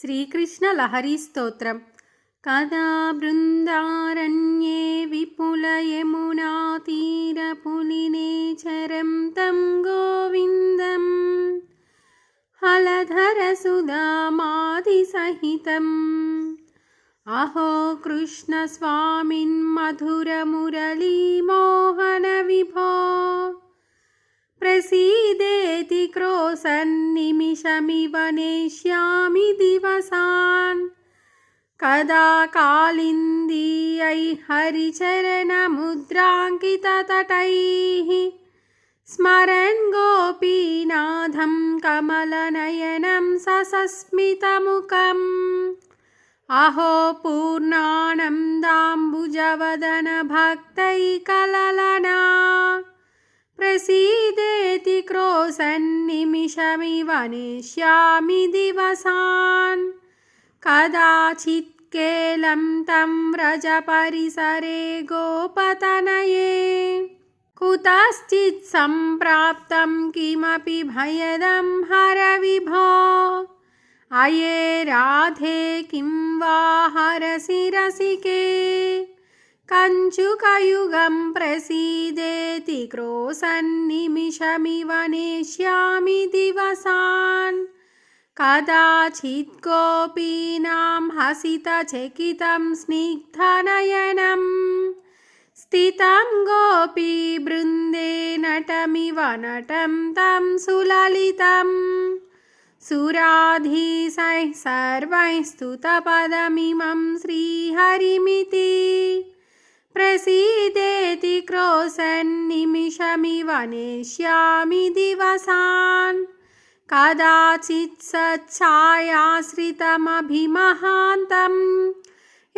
श्रीकृष्णलहरीस्तोत्रं कदा बृन्दारण्ये विपुलयमुनातीरपुलिने चरं तं गोविन्दम् हलधरसुधामादिसहितम् अहो कृष्णस्वामिन्मधुरमुरलीमोहनविभो प्रसीदेति क्रोसन्निमिषमिव नेष्यामि दिवसान्। कदा कालिन्दीयै हरिचरणमुद्राङ्किततटैः स्मरन् गोपीनाथं कमलनयनं ससस्मितमुखम्। अहो पूर्णानन्दाम्बुजवदनभक्तैकललना। प्रसीदेति क्रोसन्निमिषमिव नेष्यामि दिवसान्। कदाचित् केलं तं व्रजपरिसरे गोपतनये। कुतश्चित् सम्प्राप्तं किमपि भयदं हरविभो। अये राधे किं वा हरसि रसिके कञ्चुकयुगं प्रसीदेति क्रोसन्निमिषमिव नेष्यामि दिवसान्। कदाचित् गोपीनां हसितचकितं स्निग्धनयनम् स्थितं गोपीबृन्दे नटमिव नटं तं सुललितम्। सुराधीशैः सर्वैः स्तुतपदमिमं श्रीहरिमिति प्रसीदेति क्रोसन्निमिषमिव नेष्यामि दिवसान्। कदाचित् सच्छायाश्रितमभिमहान्तम्।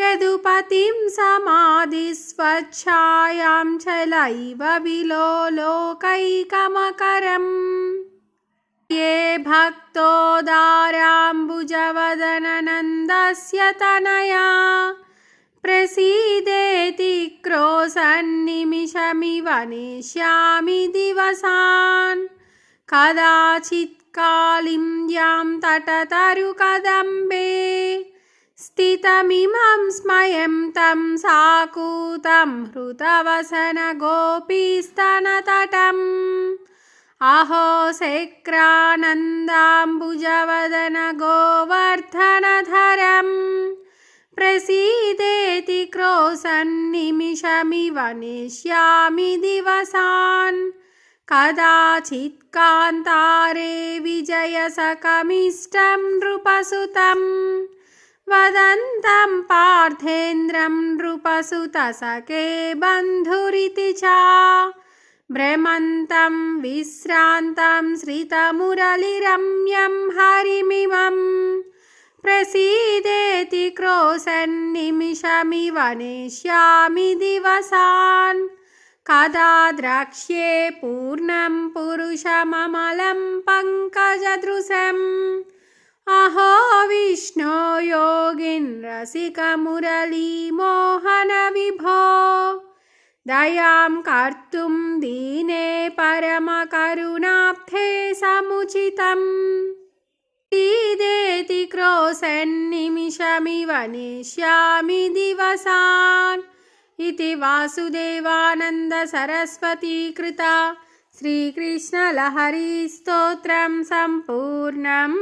यदुपतिं समाधिस्वच्छायां चलैव विलोलोकैकमकरम् ये भक्तोदाराम्बुजवदननन्दस्य तनया प्रसीदेति क्रोसन्निमिषमिव नेष्यामि दिवसान् कदाचित् कालिन्द्यां तटतरुकदम्बे स्थितमिमं स्मयं तं साकूतं हृतवसनगोपीस्तनतटम् अहो शेक्रानन्दाम्बुजवदनगोवर्धनधरम् प्रसीदेति क्रोसन्निमिषमिव नेष्यामि दिवसान् कदाचित् कान्तारे विजयसकमिष्टं नृपसुतं वदन्तं पार्थेन्द्रं नृपसुतसखे बन्धुरिति च भ्रमन्तं विश्रान्तं श्रितमुरलिरम्यं हरिमिमम् प्रसीदेति क्रोसन्निमिषमिव नेष्यामि दिवसान्। कदा द्रक्ष्ये पूर्णं पुरुषममलं पङ्कजदृशम्। अहो विष्णो योगिन् रसिकमुरलीमोहनविभो। दयां कर्तुं दीने परमकरुणाब्धे समुचितम् सीदेति क्रोसन्निमिषमिव नेष्यामि दिवसान्। इति वासुदेवानन्दसरस्वतीकृता श्रीकृष्णलहरीस्तोत्रं सम्पूर्णम्